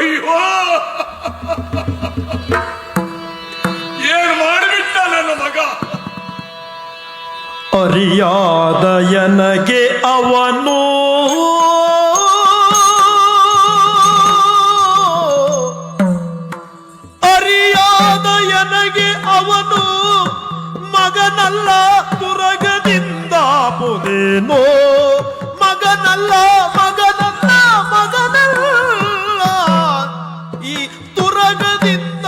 ಅಯ್ಯೋ! ಏನ್ ಮಾಡಿಬಿಟ್ಟ ನನ್ನ ಮಗ? ಅರಿಯಾದಯನಗೆ ಅವನು ಅರಿಯಾದಯನಗೆ ಅವನು ಮಗನಲ್ಲ. ತುರಗದಿಂದ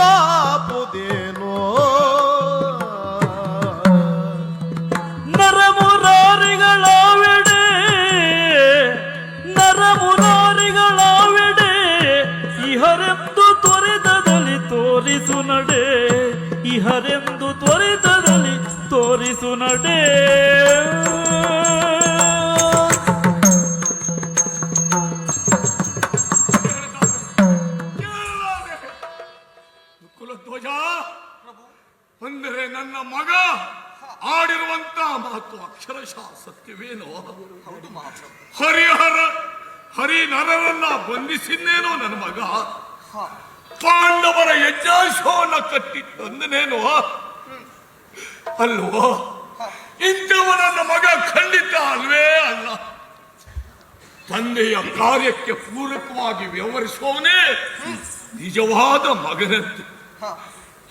ಪುದೇನೋ ನರಮುರಾರಿಗಳಾವೆಡೆ ನರಮುರಾರಿಗಳಾವೆಡೆ ಇಹರೆಂದು ತ್ವರಿತದಲ್ಲಿ ತೋರಿಸು ನಡೆ ಇಹರೆಂದು ತ್ವರಿತದಲ್ಲಿ ತೋರಿಸು ಅಂದರೆ ನನ್ನ ಮಗ ಆಡಿರುವಂತ ಮಾತು ಅಕ್ಷರಶಃ ಸತ್ಯವೇನೋ ಹರಿಹರ ಹರಿ ನರರನ್ನ ಬಂಧಿಸಿದ್ದೇನೋ ನನ್ನ ಮಗ? ಪಾಂಡವರ ಯಜ್ಞಾಶವನ್ನ ಕಟ್ಟಿ ತಂದನೇನೋ ಅಲ್ವೋ? ಇಂಥವ ನನ್ನ ಮಗ ಖಂಡಿತ ಅಲ್ವೇ ಅಲ್ಲ. ತಂದೆಯ ಕಾರ್ಯಕ್ಕೆ ಪೂರಕವಾಗಿ ವ್ಯವಹರಿಸುವವನೇ ನಿಜವಾದ ಮಗನಂತೆ. ಹ,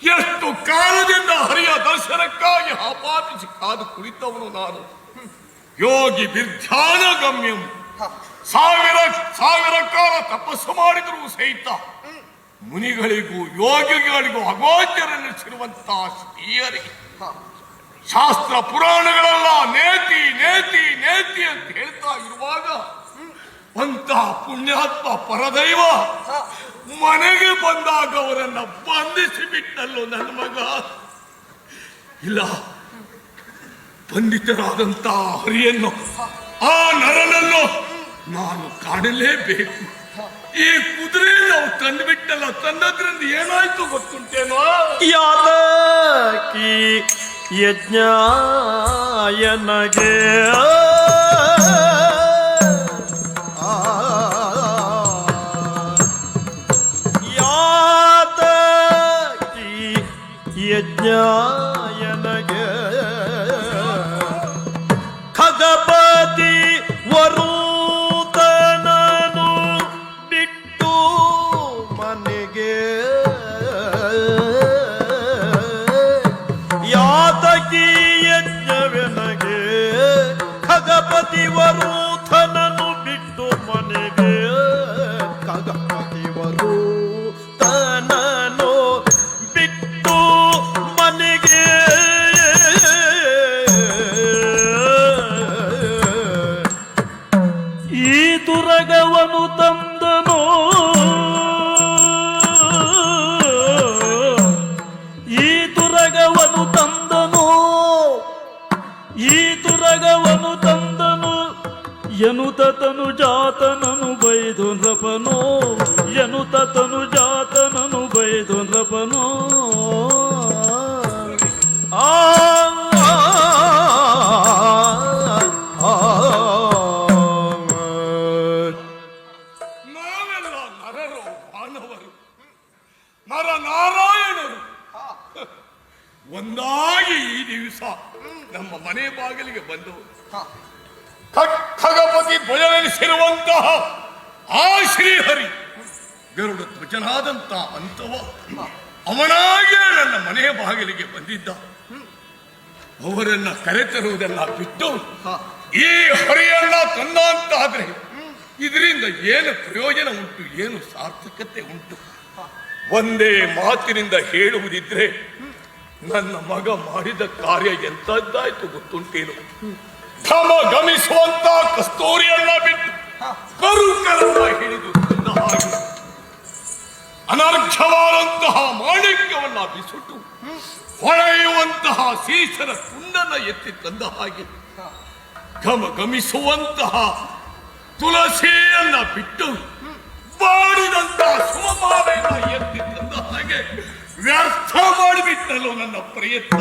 ಎಷ್ಟು ಕಾಲದಿಂದ ಹರಿಯ ದರ್ಶನಕ್ಕಾಗಿ ಆಪಾದಿಸಿ ಕಾದು ಕುಳಿತವನು ನಾನು? ಯೋಗಿ ವಿಧ್ಯಾನ ಗಮ್ಯಂ. ಸಾವಿರ ಸಾವಿರ ಕಾಲ ತಪಸ್ಸು ಮಾಡಿದರೂ ಸಹಿತ ಮುನಿಗಳಿಗೂ ಯೋಗಿಗಳಿಗೂ ಅಗೋಚರನಿಸಿರುವಂತಹ ಸ್ತ್ರೀಯರಿಗೆ. ಶಾಸ್ತ್ರ ಪುರಾಣಗಳೆಲ್ಲ ನೇತಿ ನೇತಿ ನೇತಿ ಅಂತ ಹೇಳ್ತಾ ಇರುವಾಗ ಅಂತಹ ಪುಣ್ಯಾತ್ಮ ಪರದೈವ. ಮನೆಗೆ ಬಂದಾಗ ಅವರನ್ನ ಬಂಧಿಸಿ ಬಿಟ್ಟಲ್ಲೋ ನನ್ನ ಮಗ. ಇಲ್ಲ ಬಂಧಿತರಾದಂತ ಹರಿಯನ್ನು ಆ ನರನನ್ನು ನಾನು ಕಾಣಲೇಬೇಕು ಈ ಕುದುರೆ ನಾವು ತಂದುಬಿಟ್ಟಲ್ಲ ತನ್ನದ್ರಿಂದ ಏನಾಯ್ತು ಗೊತ್ತುಂಟೇನೋ? ಯಜ್ಞ ಯಜ್ಞಾಯನಗೆ ತುರಗವನು ತಂದನು ಎನುತ ತನು ಜಾತನನು ಬೈದು ನೃಪನೋ ಎನುತ ತನು ಜಾತನನು ಬೈದು ನೃಪನೋ ಆ ಒಂದಾಗಿ ಈ ದಿವಸ ನಮ್ಮ ಮನೆ ಬಾಗಿಲಿಗೆ ಬಂದು ಖಗಪತಿ ಧ್ವಜನೆನಿಸಿರುವಂತಹ ಆ ಶ್ರೀಹರಿ ಗರುಡ ಧ್ವಜನಾದಂತ ಅಂತವ ಅವನಾಗೆ ನನ್ನ ಮನೆಯ ಬಾಗಿಲಿಗೆ ಬಂದಿದ್ದ. ಅವರನ್ನ ಕರೆತರುವುದೆಲ್ಲ ಬಿಟ್ಟು. ಈ ಹರಿಯನ್ನ ತಂದ ಅಂತಾದ್ರೆ ಇದರಿಂದ ಏನು ಪ್ರಯೋಜನ ಉಂಟು ಏನು ಸಾರ್ಥಕತೆ ಉಂಟು? ಒಂದೇ ಮಾತಿನಿಂದ ಹೇಳುವುದಿದ್ರೆ ನನ್ನ ಮಗ ಮಾಡಿದ ಕಾರ್ಯ ಎಂತದ್ದಾಯ್ತು ಗೊತ್ತುಂಟೇನು? ಧಮ ಗಮಿಸುವಂತ ಕಸ್ತೂರಿಯನ್ನ ಬಿಟ್ಟು ಕರುಕರನ್ನ ಹಿಡಿದು ತಂದ ಹಾಗೆ ಅನರ್ಘವಾದಂತಹ ಮಾಣಿಕ್ಯವನ್ನ ಬಿಸುಟ್ಟು ಹೊಳೆಯುವಂತಹ ಸೀಸರ ಕುಂಡನ ಎತ್ತಿ ತಂದ ಹಾಗೆ ಘಮ ಗಮಿಸುವಂತಹ ತುಳಸಿಯನ್ನ ಬಿಟ್ಟು ಬಾಡಿದಂತಹ ಸುಮಭಾವೆಯನ್ನ ಎತ್ತಿ ತಂದ ಹಾಗೆ ವ್ಯರ್ಥ ಮಾಡಿಬಿಟ್ಟಲು ನನ್ನ ಪ್ರಯತ್ನ?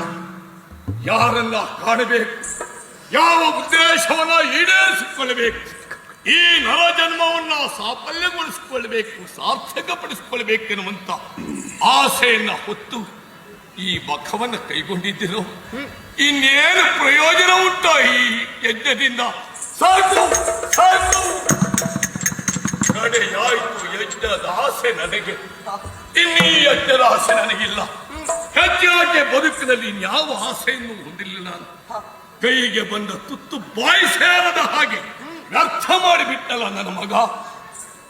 ಯಾರೆಲ್ಲ ಕಾಣಬೇಕು? ಯಾವ ಉದ್ದೇಶವನ್ನು ಈಡೇರಿಸಿಕೊಳ್ಳಬೇಕು? ಈ ನರ ಜನ್ಮವನ್ನ ಸಾಫಲ್ಯಗೊಳಿಸಿಕೊಳ್ಬೇಕು ಸಾರ್ಥಕಪಡಿಸಿಕೊಳ್ಬೇಕೆನ್ನುವಂತ ಆಸೆಯನ್ನ ಹೊತ್ತು ಈ ಮಖವನ್ನು ಕೈಗೊಂಡಿದ್ದೀರೋ ಇನ್ನೇನು ಪ್ರಯೋಜನ ಉಂಟು ಈ ಯಜ್ಞದಿಂದ? ಸಾಕು ಸಾಕು. ನಡೆಯಾಯ್ತು ಯಜ್ಞದ ಆಸೆ ನನಗೆ. ಇನ್ನೀ ಯಜ್ಞದ ಆಸೆ ನನಗಿಲ್ಲ. ಹೆಚ್ಚಾಗಿ ಬದುಕಿನಲ್ಲಿ ಇನ್ಯಾವ ಆಸೆಯನ್ನು ಹೊಂದಿಲ್ಲ ನಾನು. ಕೈಗೆ ಬಂದ ತುತ್ತು ಬಾಯಿ ಸೇರದ ಹಾಗೆ ವ್ಯರ್ಥ ಮಾಡಿಬಿಟ್ಟಲ್ಲ ನನ್ನ ಮಗ.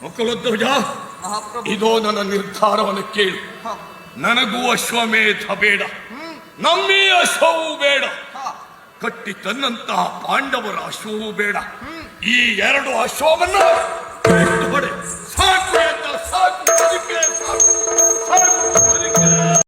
ಮಕ್ಕಳಧ್ವಜ ಇದೋ ನನ್ನ ನಿರ್ಧಾರವನ್ನು ಕೇಳು. ನನಗೂ ಅಶ್ವಮೇಧ ಬೇಡ. ನಮ್ಮೀ ಅಶ್ವವೂ ಬೇಡ. ಕಟ್ಟಿ ತನ್ನಂತಹ ಪಾಂಡವರ ಅಶ್ವವೂ ಬೇಡ. ಈ ಎರಡು ಅಶ್ವವನ್ನ ಸಾಕು ಅಂತ ಸಾಕು ಬದುಕೆ ಸಾಕು ಸಾಕು